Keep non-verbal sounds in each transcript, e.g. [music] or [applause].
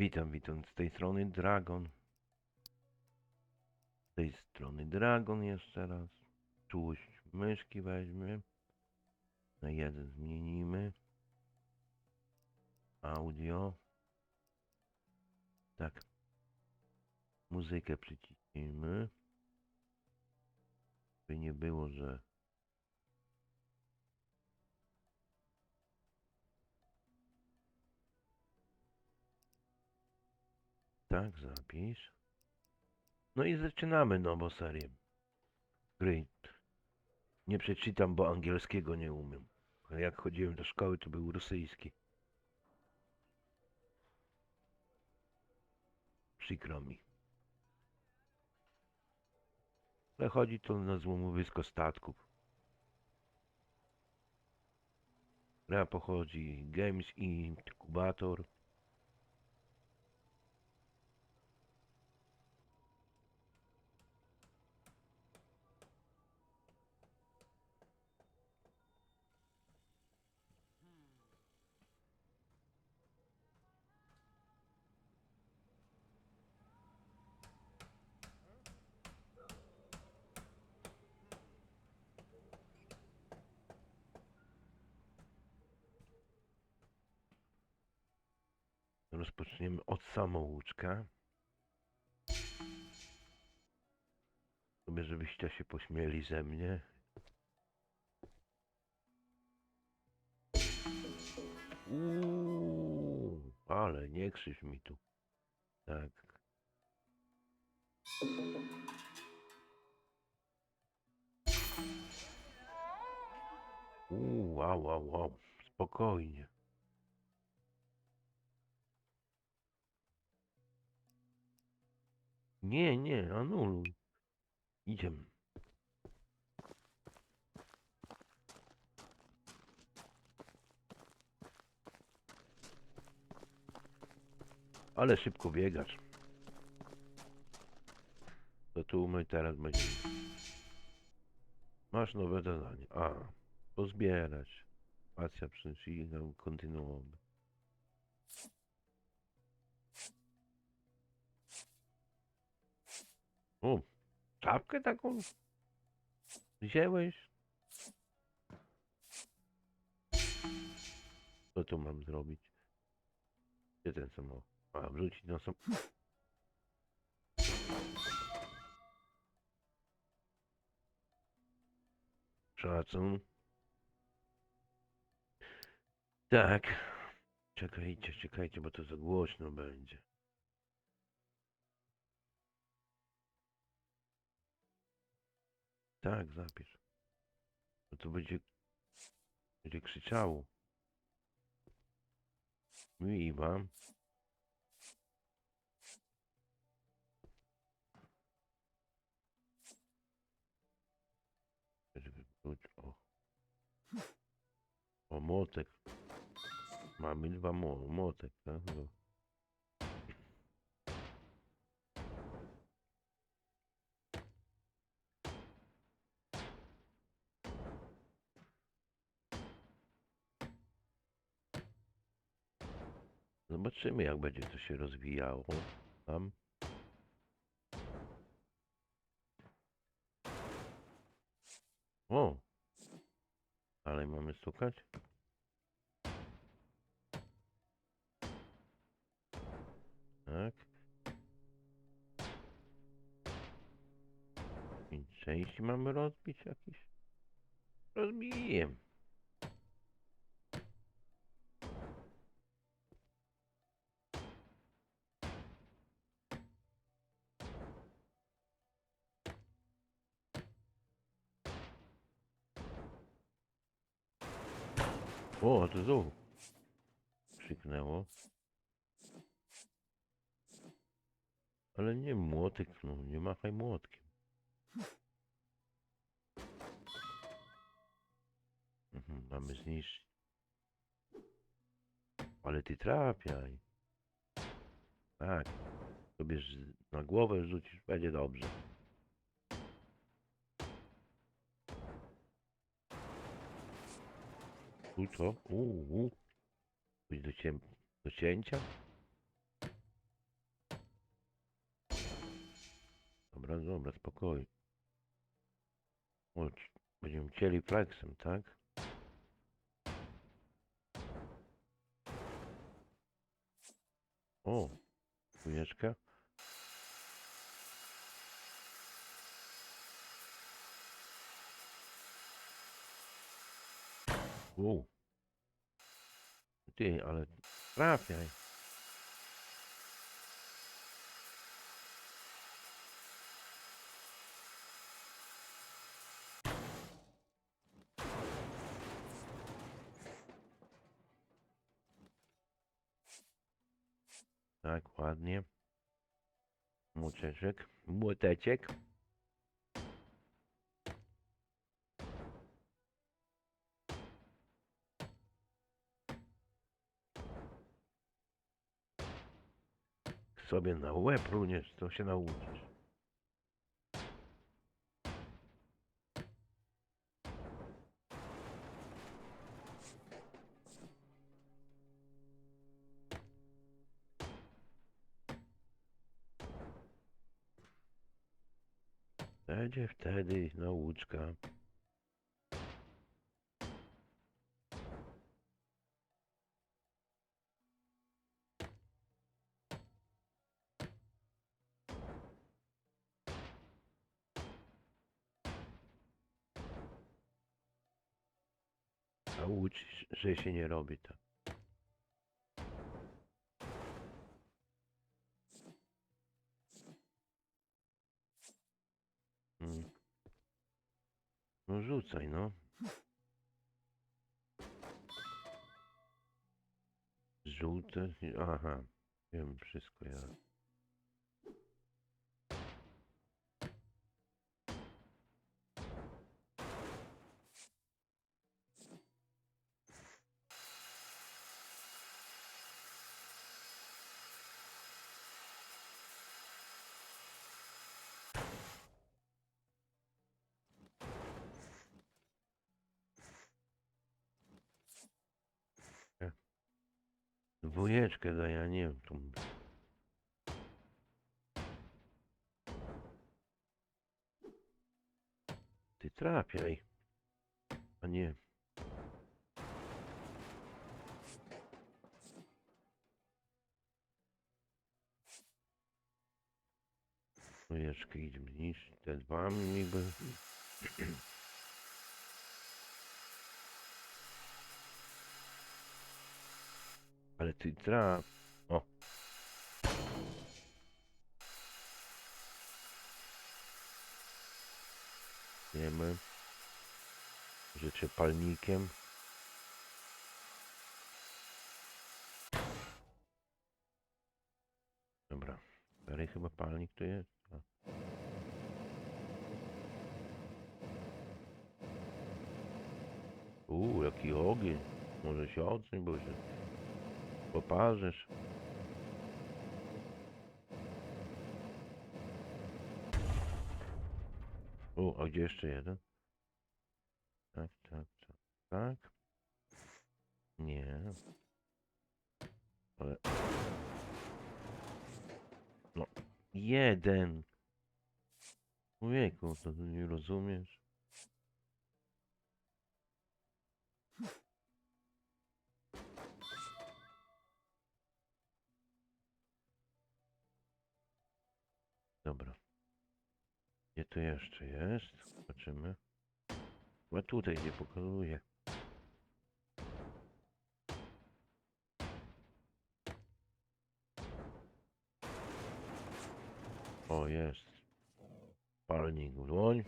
Witam, witam z tej strony Dragon. Z tej strony Dragon jeszcze raz. Czułość myszki weźmy. Na jeden zmienimy. Audio. Tak. Muzykę przyciśnijmy. By nie było, że Tak, zapisz. No i zaczynamy nową serię. Gry. Nie przeczytam, bo angielskiego nie umiem. A jak chodziłem do szkoły, to był rosyjski. Przykro mi. Ale chodzi to na złomowisko statków. Gra pochodzi Games Incubator. Samouczka. Sobie, żebyście się pośmieli ze mnie. Uuu, ale nie krzyż mi tu. Tak. Uuu, wow, wow, wow. Spokojnie. Nie, nie, anuluj. Idziemy. Ale szybko biegasz. To tu my teraz będziemy. Masz nowe zadanie. A, pozbierać. Akcja przynosi nam kontynuować. O, czapkę taką wzięłeś? Co tu mam zrobić? Gdzie ten samochód? A, wrzucić na sam... Szacun. Tak. Czekajcie, czekajcie, bo to za głośno będzie. Tak, zapisz. No to będzie, będzie krzyczało. Mi. Żeby wróć, o. O, młotek. Mamy dwa mo młotek, tak? No. Zobaczymy, jak będzie to się rozwijało. Tam. O! Ale mamy stukać? Tak. Pięć części mamy rozbić jakieś? Rozbiję. O, to znowu krzyknęło. Ale nie młotek, no nie machaj młotkiem. Mhm, mamy zniszczyć. Ale ty trafiaj. Tak. Sobie na głowę rzucisz, będzie dobrze. tu co? Uuu. Pójdź do, cię... do cięcia. Dobra, dobra, spokojnie. Chodź. Będziemy cieli flexem, tak? O, chujeczka. U. Ty, ale trafiaj. Tak, ładnie. Młoteczek. Młoteczek. Sobie na łeb runiesz, to się nauczysz. Będzie wtedy nauczka. Się nie robi tak. Mm. No rzucaj, no. Żółte, aha, wiem wszystko ja. Dwójeczkę daj, ja nie wiem. Tu... Ty trafiaj. A nie. Dwójeczkę idź niż te dwa niby. [clears throat] Ale ty traf. O. Wiemy. Że cię palnikiem. Dobra. Dalej chyba palnik tu jest. A. Uuu, jaki ogień. Może się odsuń, bo się poparzysz. O, a gdzie jeszcze jeden? Tak, tak, tak, tak. Nie. Ale... No, jeden. Ojejku, to nie rozumiesz? Gdzie to jeszcze jest? Zobaczymy. Chyba tutaj nie pokazuje. O, jest. Palnik w dłoń.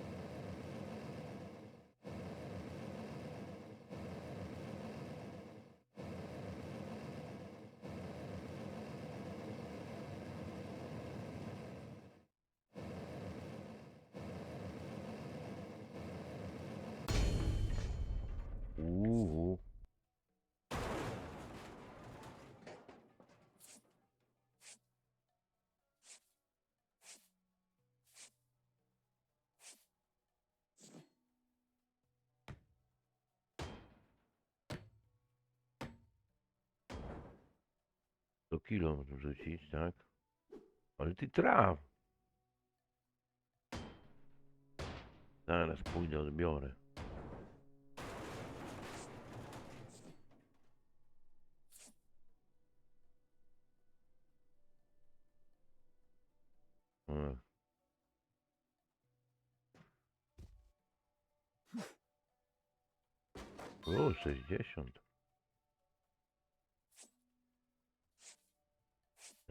Uuu. Do kilo wrzucić, tak? Ale ty traf. Zaraz pójdę, odbiorę. O, 60.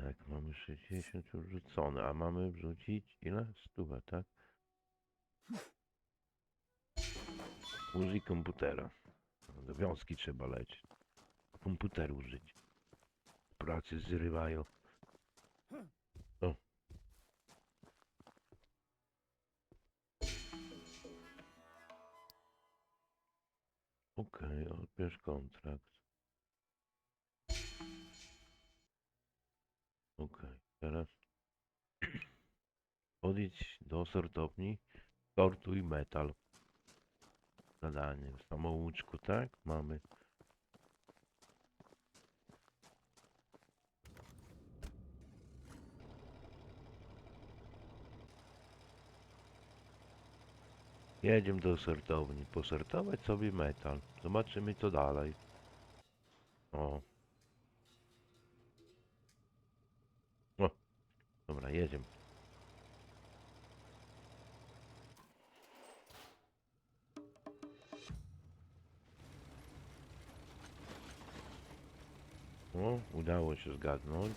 Tak, mamy 60 już rzucone, a mamy wrzucić ile? Stówę, tak? Użyj komputera. Do wiązki trzeba lecieć. Komputer użyć. Pracy zrywają. O. Okej, odbierz kontrakt. Okej, teraz [clears throat] podjedź do sortowni, sortuj metal. Zadanie w samouczku, tak? Mamy. Jedziemy do sortowni, posortować sobie metal. Zobaczymy co dalej. O. się zgadnąć.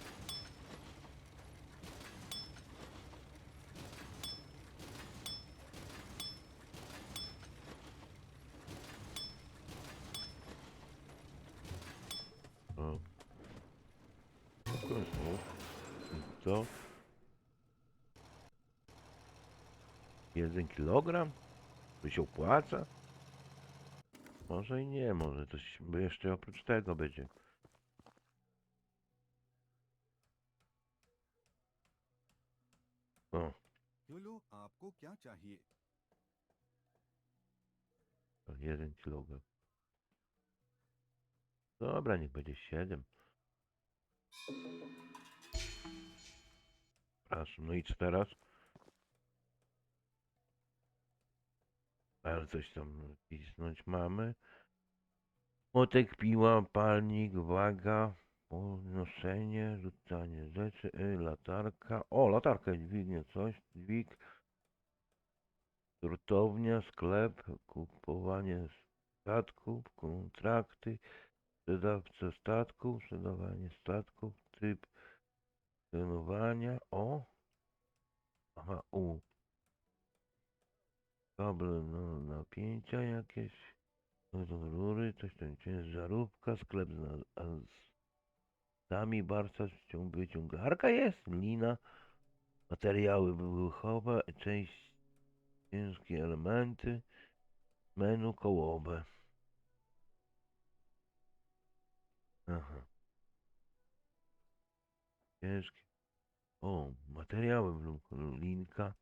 Jeden kilogram? To się opłaca? Może i nie, może coś jeszcze oprócz tego będzie. बोलो आपको क्या चाहिए to jeden kilogram. Dobra, niech będzie siedem. Aż, no i co teraz? Ale coś tam pisnąć mamy. Motek, piła, palnik, waga, podnoszenie, rzucanie rzeczy, y, latarka. O, latarka dźwignie coś, dźwig. Sortownia, sklep, kupowanie statków, kontrakty, sprzedawca statków, sprzedawanie statków, typ trenowania. O! Aha, U. Kable no, napięcia jakieś. Rury, coś tam ciężarówka, sklep z, z sami barca, wyciągarka jest, lina, materiały wybuchowe, część ciężkie elementy, menu kołowe. Aha. Ciężkie. O, materiały linka,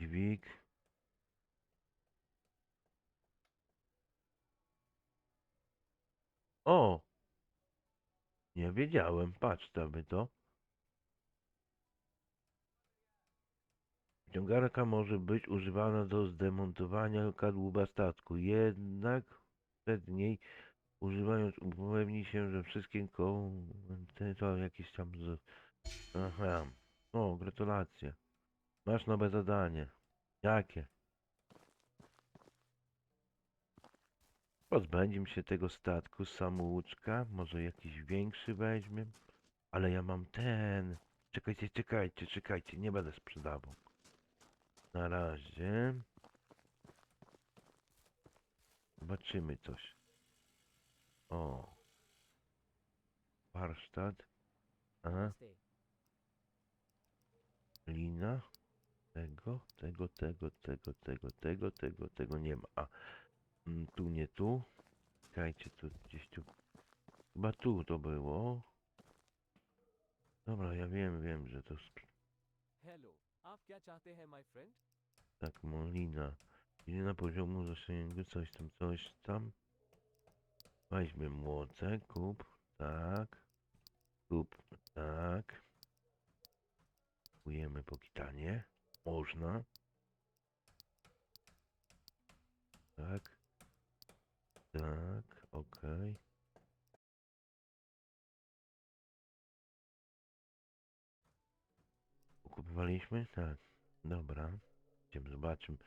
dźwig. O! Nie wiedziałem, patrz sobie to. Ciągarka może być używana do zdemontowania kadłuba statku, jednak przed niej używając upewnij się, że wszystkie komenty to jakieś tam z... Aha. O, gratulacje. Masz nowe zadanie. Jakie? Pozbędziem się tego statku samouczka, może jakiś większy weźmie, ale ja mam ten. Czekajcie, czekajcie, czekajcie, nie będę sprzedawał. Na razie. Zobaczymy coś. O. Warsztat. A, lina. Tego, tego, tego, tego, tego, tego, tego, tego nie ma. A, mm, tu nie tu. Czekajcie, tu gdzieś tu. Chyba tu to było. Dobra, ja wiem, wiem, że to sp- hello आप क्या चाहते हैं my friend tak, molina. Lina poziomu zasięgu, coś tam, coś tam. Weźmy młocek, kup, tak. Kup, tak. Kupujemy po kitanie. Można. Tak. Tak, okej. Kupowaliśmy? Tak. Dobra. Idziemy zobaczymy.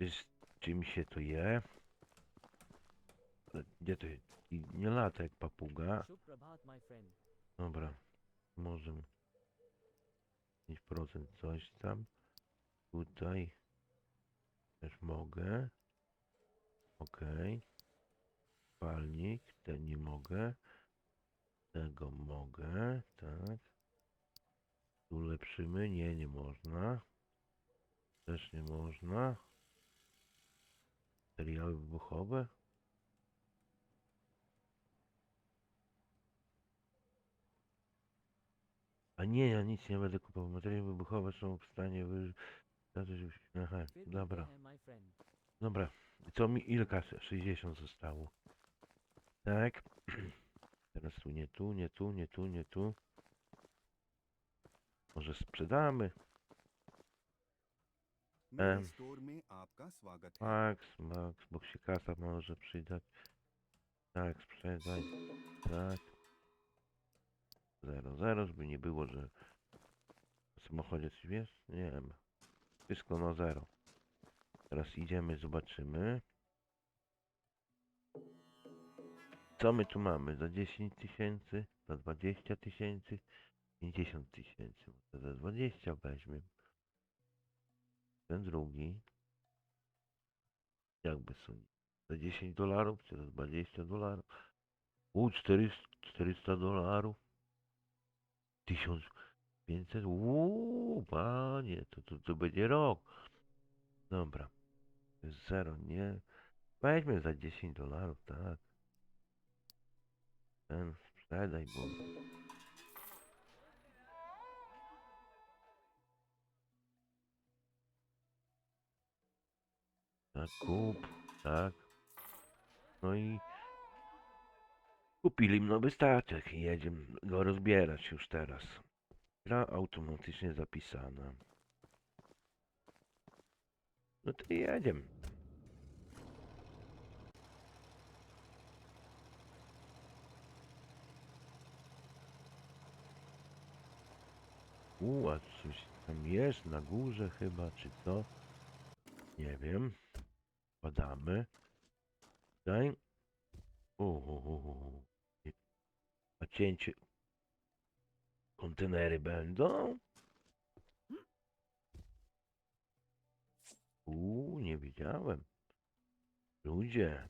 Z czym się to je? Ale Gdzie to jest? Nie lata jak papuga. Dobra. Możemy. 5% coś tam. Tutaj. Też mogę. Okej palnik, te nie mogę. Tego mogę, tak. Tu ulepszymy, nie, nie można. Też nie można. Materiały wybuchowe. A nie, ja nic nie będę kupował. Materiały wybuchowe są w stanie wy... Aha, dobra. Dobra. I co mi, ile kasy? 60 zostało. Tak. [clears throat] Teraz tu, nie tu, nie tu, nie tu, nie tu. Może sprzedamy. Max, max, bo się kasa może przydać. Tak, sprzedaj. Tak. Zero, zero, żeby nie było, że w samochodzie coś jest. Nie wiem. Wszystko na zero. Teraz idziemy, zobaczymy. Co my tu mamy? Za 10 tysięcy? Za 20 tysięcy? 50 tysięcy. Za 20 weźmie. Ten drugi. Jakby są. Za 10 dolarów czy za 20 dolarów? U, 400, 400 dolarów? 1500? Uuu, panie, to, to, to będzie rok. Dobra. Zero, nie. Weźmy za 10 dolarów, tak. Ten sprzedaj, bo... Tak, kup, tak. No i kupili nowy statek i jedziemy go rozbierać już teraz. Gra automatycznie zapisana. No to jedziemy. U, a coś tam jest na górze chyba, czy co? Nie wiem. Badamy. Tutaj. Uuu. A cięcie. Kontenery będą? Uuu, nie wiedziałem. Ludzie.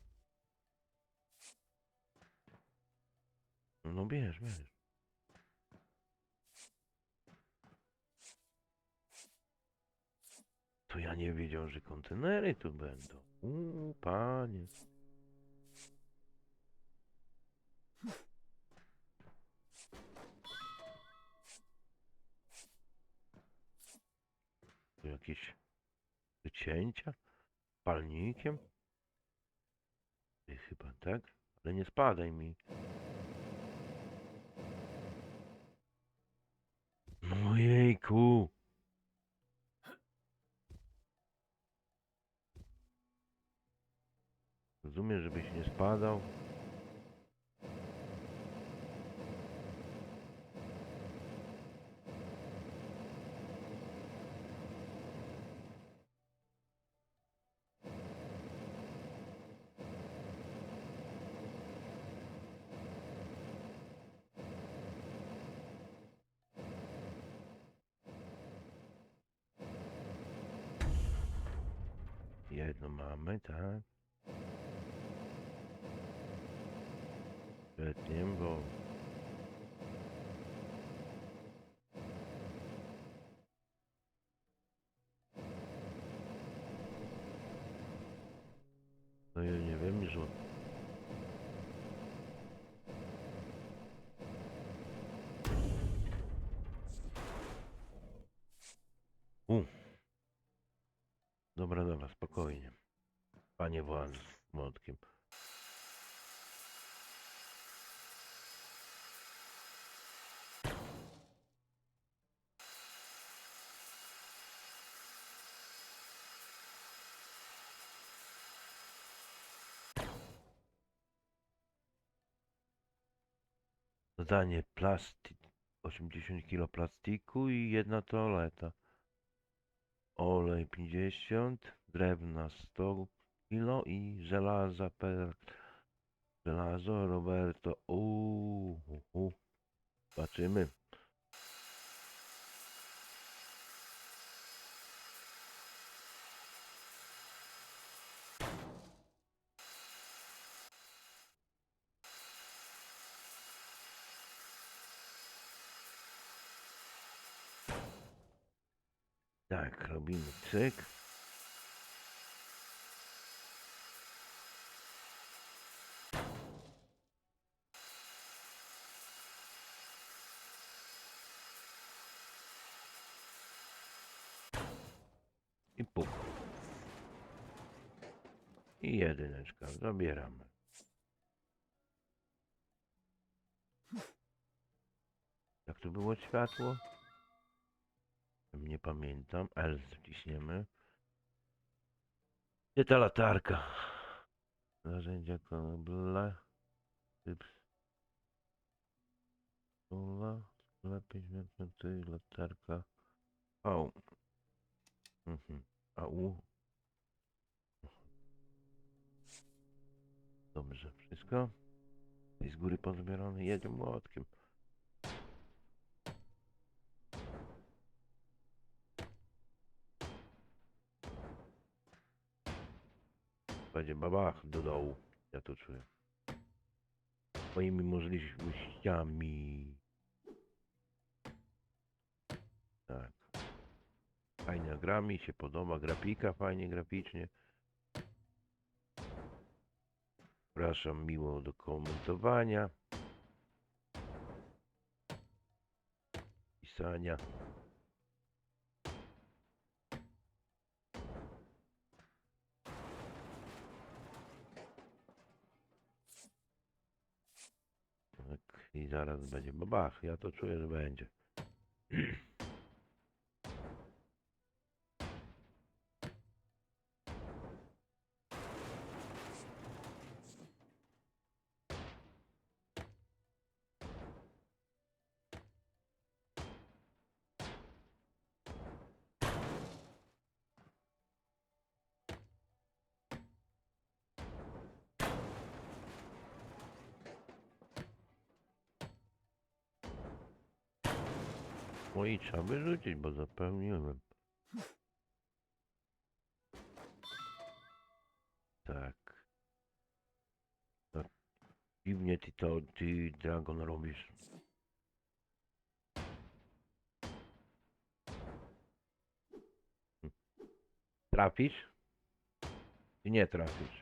No bierz, bierz. Ja nie wiedział, że kontenery tu będą. Uuu, panie. Tu jakieś wycięcia? Palnikiem? Chyba tak? Ale nie spadaj mi. Ojejku. Rozumiem, żebyś nie spadał. Jedno mamy, tak. Świetnie, bo... No ja nie wiem, że... U. Dobra, dobra, spokojnie. Panie władz z młotkiem. Dodanie plastik, 80 kg plastiku i jedna toaleta. Olej 50, drewna 100 kg i żelaza per żelazo Roberto. Uuu, zobaczymy. Tak, robimy cyk. I puk. I jedyneczka, zabieramy. Jak to było światło? Nie pamiętam. L wciśniemy. Gdzie ta latarka? Narzędzia kable. Typ. Stula. Lepiej zmieniać latarka. O. Mhm. A U. Dobrze, wszystko. I z góry pozbierane. Jedziemy młotkiem. Będzie babach do dołu. Ja to czuję. Moimi możliwościami. Tak. Fajnie gra mi się podoba. Grafika fajnie graficznie. Zapraszam miło do komentowania. Pisania. Zaraz będzie babach. Ja to czuję, że będzie. [clears throat] i trzeba wyrzucić, bo zapełniłem. Tak. Tak. Dziwnie ty to, ty Dragon robisz. Trafisz? Czy nie trafisz?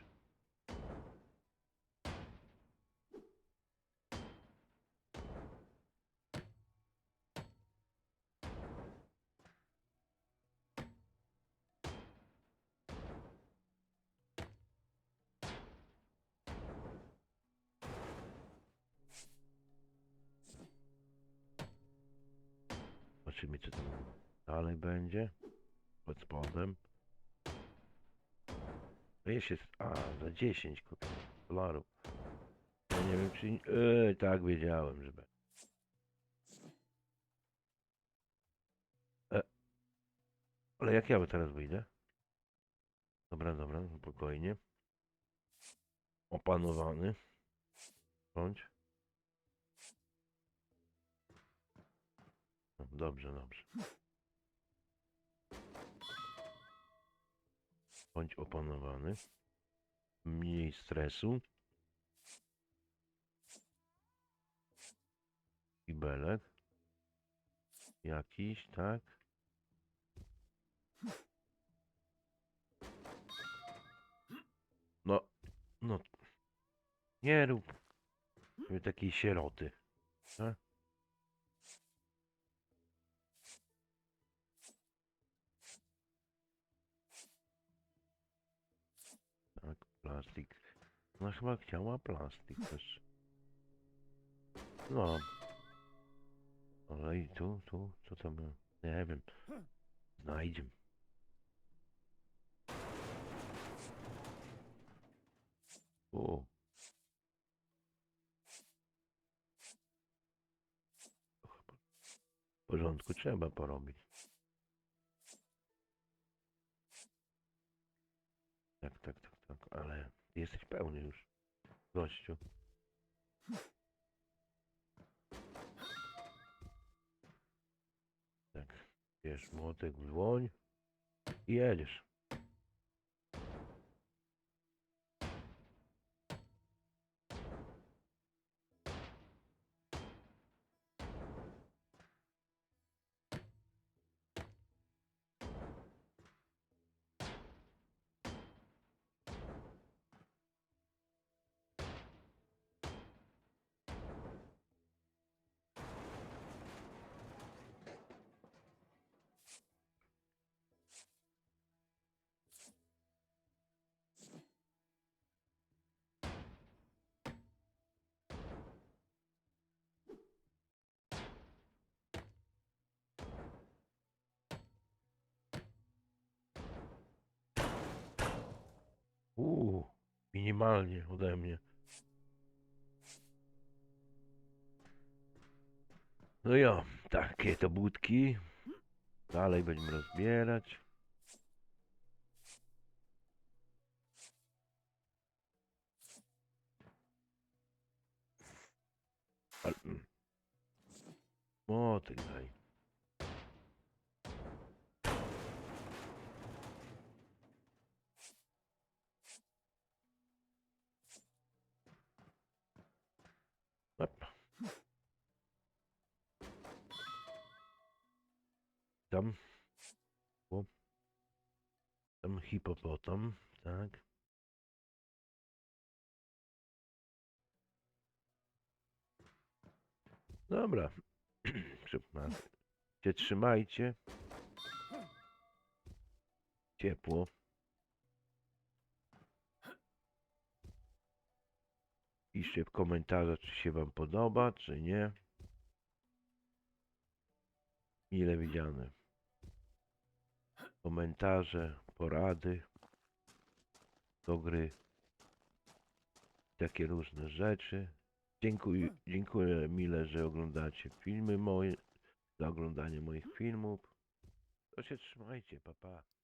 Zobaczymy co tam dalej będzie. Pod spodem. To jest, jest a, za 10 kurde, dolarów. Ja nie wiem czy... Yy, tak wiedziałem, że będzie. E, ale jak ja teraz wyjdę? Dobra, dobra, spokojnie. Opanowany. Bądź. Dobrze, dobrze. Bądź opanowany. Mniej stresu. Kibelek. Jakiś, tak? No, no. Nie rób takiej sieroty. tak? Plastik. No chyba chciała plastik też. No. Ale i tu, tu, co tam? Nie wiem. Znajdziemy. O. W porządku, trzeba porobić. Pełny już, gościu. Tak, bierz młotek w dłoń i jedziesz. Uuu, minimalnie ode mnie. No ja, takie to budki. Dalej będziemy rozbierać. Ale... mm. Daj. Tam. O. Tam hipopotam, tak. Dobra. [clears throat] Trzeba się trzymajcie. Ciepło. Piszcie w komentarzach, czy się Wam podoba, czy nie. Ile widziane. Komentarze, porady do gry. Takie różne rzeczy. Dziękuję, dziękuję mile, że oglądacie filmy moje, za oglądanie moich filmów. To się trzymajcie, papa. Pa.